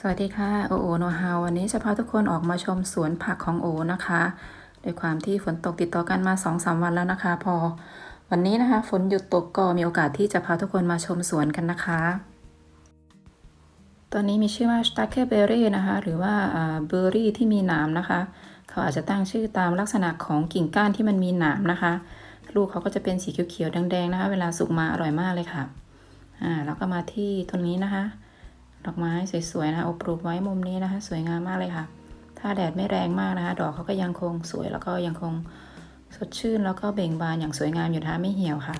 สวัสดีค่ะโอโอโนฮาวันนี้จะพาทุกคนออกมาชมสวนผักของโอนะคะด้วยความที่ฝนตกติดต่อกันมา2อสวันแล้วนะคะ พอวันนี้นะคะ ฝนหยุดตกก็มีโอกาสที่จะพาทุกคนมาชมสวนกันนะคะ ตอนนี้มีชื่อว่า s t a c k e b e r r y นะคะ หรือว่าเบอร์รี่ที่มีหนามนะคะ เขาอาจจะตั้งชื่อตามลักษณะของกิ่งก้านที่มันมีหนามนะคะ ลูกเขาก็จะเป็นสีเขียวๆแดงๆนะคะ เวลาสุกมาอร่อยมากเลยค่ะอ่าแล้วก็มาที่ต้นนี้นะคะ ดอกไม้สวยๆนะเอาปลูกไว้มุมนี้นะคะ สวยงามมากเลยค่ะ ถ้าแดดไม่แรงมากนะคะ ดอกเขาก็ยังคงสวยแล้วก็ยังคงสดชื่นแล้วก็เบ่งบานอย่างสวยงามอยู่นะคะไม่เหี่ยวค่ะ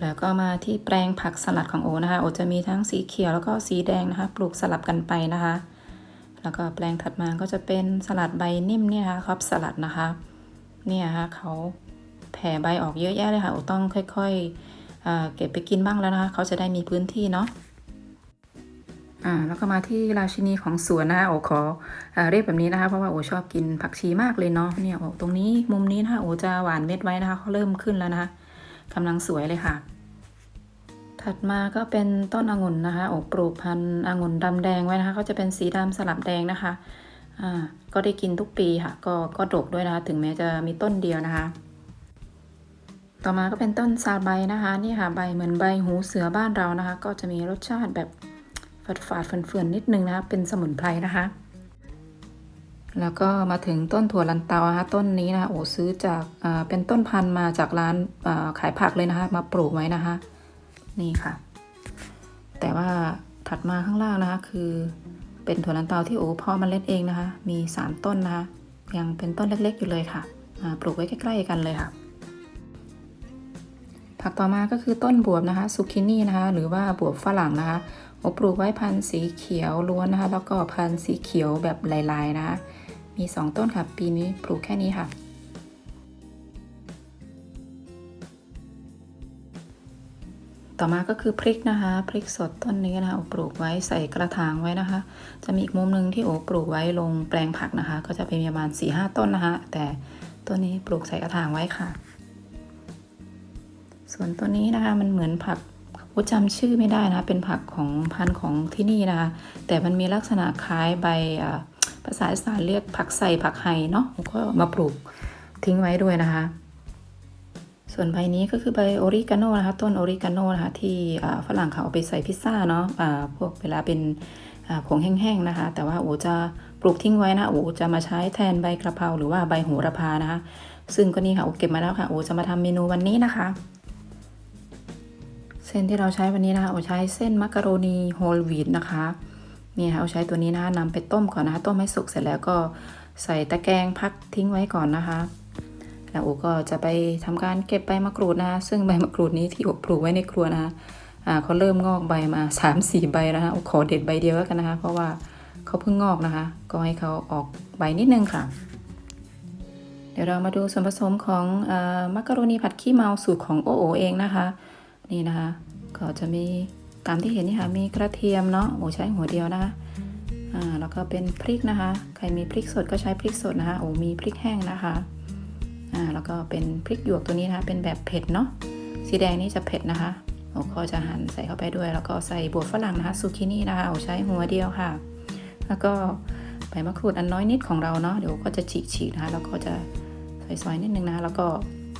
แล้วก็มาที่แปลงผักสลัดของโอนะคะ โอจะมีทั้งสีเขียวแล้วก็สีแดงนะคะ ปลูกสลับกันไปนะคะ แล้วก็แปลงถัดมาก็จะเป็นสลัดใบนิ่มเนี่ยนะคะครับสลัดนะคะ เนี่ยค่ะเขาแผ่ใบออกเยอะแยะเลยค่ะ โอต้องค่อย ๆ เก็บไปกินบ้างแล้วนะคะเขาจะได้มีพื้นที่เนาะอ่าแล้วก็มาที่ราชินีของสวนนะคะโอขออเรียกแบบนี้นะคะเพราะว่าโอชอบกินผักชีมากเลยเนาะเนี่ยโอตรงนี้มุมนี้นะคะโอจะหวานเม็ดไว้นะคะเขาเริ่มขึ้นแล้วนะคะกำลังสวยเลยค่ะ ถัดมาก็เป็นต้นองุ่นนะคะโอปลูกพันธุ์องุ่นดำแดงไว้นะคะเขาจะเป็นสีดำสลับแดงนะคะอ่าก็ได้กินทุกปีค่ะ ก็ก็ดกด้วยนะคะถึงแม้จะมีต้นเดียวนะคะ ต่อมาก็เป็นต้นซาใบนะคะนี่ค่ะใบเหมือนใบหูเสือบ้านเรานะคะ ก็จะมีรสชาติแบบฝาดฝาดเฟื่อนๆนิดนึงนะคะเป็นสมุนไพรนะคะ แล้วก็มาถึงต้นถั่วลันเตานะคะต้นนี้นะคะโอ้ซื้อจากเป็นต้นพันธุ์มาจากร้านขายผักเลยนะคะ มาปลูกไว้นะคะ นี่ค่ะ แต่ว่าถัดมาข้างล่างนะคะ คือเป็นถั่วลันเตาที่โอ้พ่อมันเล็ดเองนะคะ มี 3 ต้นนะคะ ยังเป็นต้นเล็กๆอยู่เลยค่ะปลูกไว้ใกล้ ๆ กันเลยค่ะ ผักต่อมาก็คือต้นบวบนะคะซูกินี่นะคะ หรือว่าบวบฝรั่งนะคะโอปลูกไว้พันธุ์สีเขียวล้วนนะคะ แล้วก็พันธุ์สีเขียวแบบลายๆนะคะมี 2 ต้นค่ะ ปีนี้ปลูกแค่นี้ค่ะ ต่อมาก็คือพริกนะคะ พริกสดต้นนี้นะคะโอปลูกไว้ใส่กระถางไว้นะคะ จะมีอีกมุมหนึ่งที่โอปลูกไว้ลงแปลงผักนะคะ ก็จะเป็นประมาณ4ีหต้นนะคะ แต่ต้นนี้ปลูกใส่กระถางไว้ค่ะ ส่วนตัวนี้นะคะมันเหมือนผักโอจำชื่อไม่ได้นะเป็นผักของพันธุ์ของที่นี่นะคะแต่มันมีลักษณะคล้ายใบภาษาอีสานเรียกผักใส่ผักไห่เนาะก็มาปลูกทิ้งไว้ด้วยนะคะ ส่วนใบนี้ก็คือใบโอริกาโนนะคะต้นโอริกาโนนะคะที่ฝรั่งเขาเอาไปใส่พิซซ่าเนาะอ่าพวกเวลาเป็นผงแห้งๆนะคะ แต่ว่าโอจะปลูกทิ้งไว้นะโอจะมาใช้แทนใบกระเพราหรือว่าใบโหระพานะคะ ซึ่งก็นี่ค่ะโอเก็บมาแล้วค่ะโอจะมาทำเมนูวันนี้นะคะ เส้นที่เราใช้วันนี้นะคะโอใช้เส้นมักกะโรนีโฮลวีตนะคะนี่ค่ะเอาใช้ตัวนี้นะคะนำไปต้มก่อนนะคะ ต้มให้สุกเสร็จแล้วก็ใส่ตะแกรงพักทิ้งไว้ก่อนนะคะ แล้วโอก็จะไปทำการเก็บใบมะกรูดนะคะ ซึ่งใบมะกรูดนี้ที่โอปลูกไว้ในครัวนะคะอ่าเขาเริ่มงอกใบมา3าสี่ใบแล้วนะคะโอขอเด็ดใบเดียวแล้วกันนะคะ เพราะว่าเขาเพิ่งงอกนะคะ ก็ให้เขาออกใบนิดนึงค่ะ เดี๋ยวเรามาดูส่วนผสมของอมักกะโรนีผัดขี้เมาสูตรของโอโอเองนะคะ นี่นะคะก็จะมีตามที่เห็นนี่ค่ะมีกระเทียมเนาะโอใช้หัวเดียวนะคะอ่าแล้วก็เป็นพริกนะคะ ใครมีพริกสดก็ใช้พริกสดนะคะโอ้มีพริกแห้งนะคะอ่าแล้วก็เป็นพริกหยวกตัวนี้นะคะ เป็นแบบเผ็ดเนาะสีแดงนี่จะเผ็ดนะคะโอ้ก็จะหั่นใส่เข้าไปด้วย แล้วก็ใส่บวบฝรั่งนะคะซูกินี่นะคะโอ้ใช้หัวเดียวค่ะ แล้วก็ใบมะกรูดอันน้อยนิดของเราเนาะเดี๋ยวก็จะฉีกๆนะคะแล้วก็จะซอยๆนิดนึงนะคะแล้วก็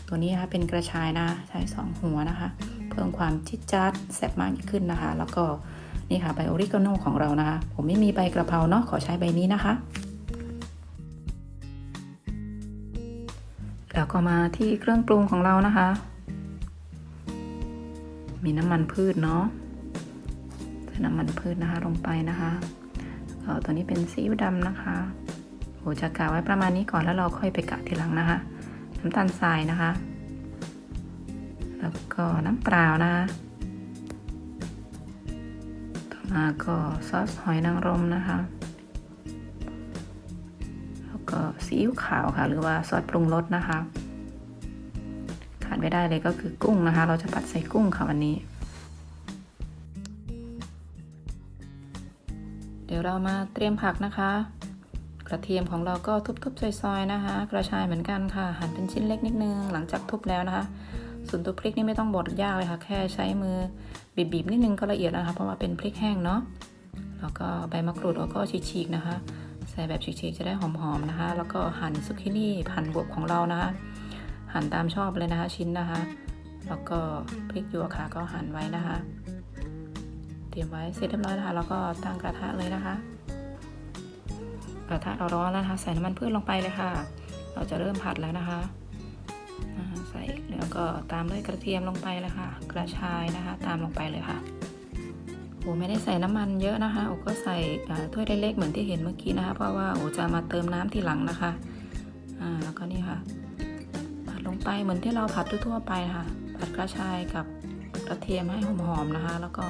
ตัวนี้นะคะเป็นกระชายนะใช้สองหัวนะคะ เพิ่มความจิดจัดแซ่บมากยิ่งขึ้นนะคะ แล้วก็นี่ค่ะใบโอริกาโนของเรานะคะ ผมไม่มีใบกระเพราเนาะขอใช้ใบนี้นะคะ แล้วก็มาที่เครื่องปรุงของเรานะคะ มีน้ำมันพืชเนาะใส่น้ำมันพืชนะคะลงไปนะคะตัวนี้เป็นซีอิ๊วดำนะคะโหจะกะไว้ประมาณนี้ก่อนแล้วเราค่อยไปกะทีหลังนะคะ น้ำตาลทรายนะคะ แล้วก็น้ำเปล่านะ ต่อมาก็ซอสหอยนางรมนะคะ แล้วก็ซีอิ๊วขาวค่ะ หรือว่าซอสปรุงรสนะคะ ขาดไม่ได้เลยก็คือกุ้งนะคะ เราจะผัดใส่กุ้งค่ะวันนี้ เดี๋ยวเรามาเตรียมผักนะคะกระเทียมของเราก็ทุบๆซอยๆนะคะ กระชายเหมือนกันค่ะ หั่นเป็นชิ้นเล็กนิดนึง หลังจากทุบแล้วนะคะ ส่วนตัวพริกนี่ไม่ต้องบดยากเลยค่ะ แค่ใช้มือบีบๆนิดนึงก็ละเอียดแล้วนะคะเพราะว่าเป็นพริกแห้งเนาะแล้วก็ใบมะกรูดแล้วก็ฉีกๆนะคะ ใส่แบบฉีกๆจะได้หอมๆนะคะ แล้วก็หั่นซุกินี่หั่นบวบของเรานะคะหั่นตามชอบเลยนะคะชิ้นนะคะ แล้วก็พริกหยวกค่ะก็หั่นไว้นะคะ เตรียมไว้เสร็จเรียบร้อยนะคะแล้วก็ตั้งกระทะเลยนะคะ กระทะเราร้อนแล้วนะคะ ใส่น้ำมันพืชลงไปเลยค่ะ เราจะเริ่มผัดแล้วนะคะ ใส่แล้วก็ตามด้วยกระเทียมลงไปเลยค่ะ กระชายนะคะ ตามลงไปเลยค่ะโอ้ไม่ได้ใส่น้ำมันเยอะนะคะโอ้ก็ใส่ถ้วยเล็กๆเหมือนที่เห็นเมื่อกี้นะคะ เพราะว่าโอ้จะมาเติมน้ำทีหลังนะคะอ่าแล้วก็นี่ค่ะผัดลงไปเหมือนที่เราผัดทั่วๆไปค่ะ ผัดกระชายกับกระเทียมให้หอมๆนะคะ แล้วก็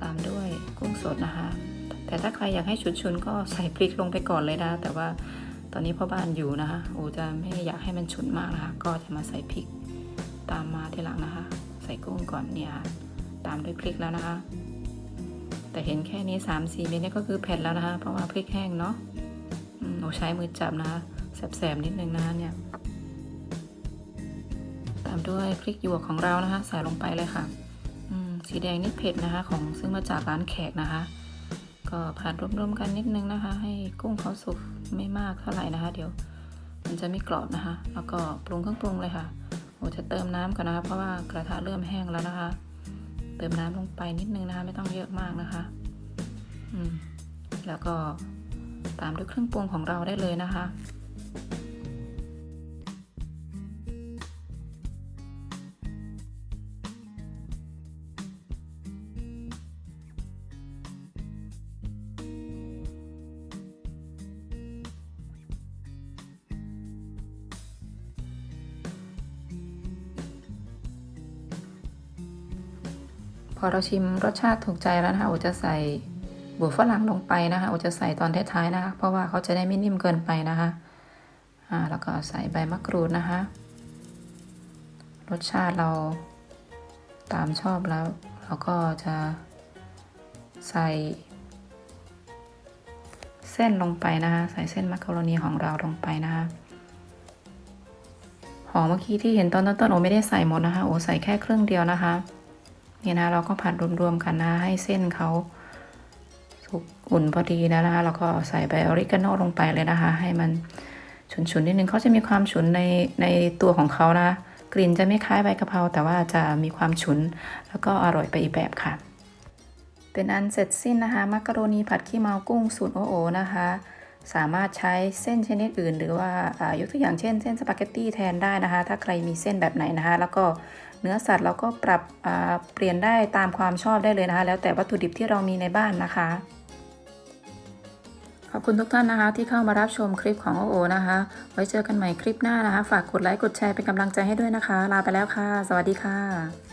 ตามด้วยกุ้งสดนะคะ แต่ถ้าใครอยากให้ฉุนๆก็ใส่พริกลงไปก่อนเลยนะ แต่ว่า อนนี้พ่อบ้านอยู่นะคะโอจะไม่อยากให้มันฉุนมากนะคะ ก็จะมาใส่พริกตามมาทีหลังนะคะ ใส่กุ้งก่อนเนี่ยตามด้วยพริกแล้วนะคะ แต่เห็นแค่นี้3ามสี่เม็ดนี่ก็คือเผ็ดแล้วนะคะ เพราะว่าพริกแห้งเนาะอืมโอใช้มือจับนะคะแสบๆนิดนึงนะคะเนี่ย ตามด้วยพริกหยวกของเรานะคะ ใส่ลงไปเลยค่ะสีแดงนี่เผ็ดนะคะ ของซึ่งมาจากร้านแขกนะคะ ก็ผัดรวมๆกันนิดนึงนะคะ ให้กุ้งเขาสุกไม่มากเท่าไหร่นะคะ เดี๋ยว มันจะไม่กรอบนะคะ แล้วก็ปรุงเครื่องปรุงเลยค่ะโอจะเติมน้ำก่อนนะคะ เพราะว่ากระทะเริ่มแห้งแล้วนะคะ เติมน้ำลงไปนิดนึงนะคะ ไม่ต้องเยอะมากนะคะ อืม แล้วก็ตามด้วยเครื่องปรุงของเราได้เลยนะคะ พอเราชิมรสชาติถูกใจแล้วนะคะโอจะใส่บัวฝรั่งลงไปนะคะโอจะใส่ตอนท้ายๆนะคะ เพราะว่าเขาจะได้ไม่นิ่มเกินไปนะคะอ่าแล้วก็ใส่ใบมะกรูดนะคะ รสชาติเราตามชอบแล้ว เราก็จะใส่ เส้นลงไปนะคะ ใส่เส้นมักกะโรนีของเราลงไปนะคะหอมเมื่อกี้ที่เห็นตอนต้นๆโอไม่ได้ใส่หมดนะคะโอใส่แค่ครึ่งเดียวนะคะ นี่นะเราก็ผัดรวมๆกันนะให้เส้นเขาสุกอุ่นพอดีแล้วนะคะแล้วก็ใส่ใบออริกาโนลงไปเลยนะคะ ให้มันฉุนๆนิดนึงเขาจะมีความฉุนในในตัวของเขานะ กลิ่นจะไม่คล้ายใบกะเพราแต่ว่าจะมีความฉุน แล้วก็อร่อยไปอีกแบบค่ะ เป็นอันเสร็จสิ้นนะคะมักกะโรนีผัดขี้เมากุ้งสูตรโอโอนะคะสามารถใช้เส้นชนิดอื่น หรือว่าอ่ายกตัวอย่างเช่น เส้นสปาเกตตี้แทนได้นะคะ ถ้าใครมีเส้นแบบไหนนะคะ แล้วก็ เนื้อสัตว์เราก็ปรับเปลี่ยนได้ตามความชอบได้เลยนะคะ แล้วแต่วัตถุดิบที่เรามีในบ้านนะคะ ขอบคุณทุกท่านนะคะ ที่เข้ามารับชมคลิปของโอโอนะคะ ไว้เจอกันใหม่คลิปหน้านะคะ ฝากกดไลค์กดแชร์เป็นกำลังใจให้ด้วยนะคะ ลาไปแล้วค่ะ สวัสดีค่ะ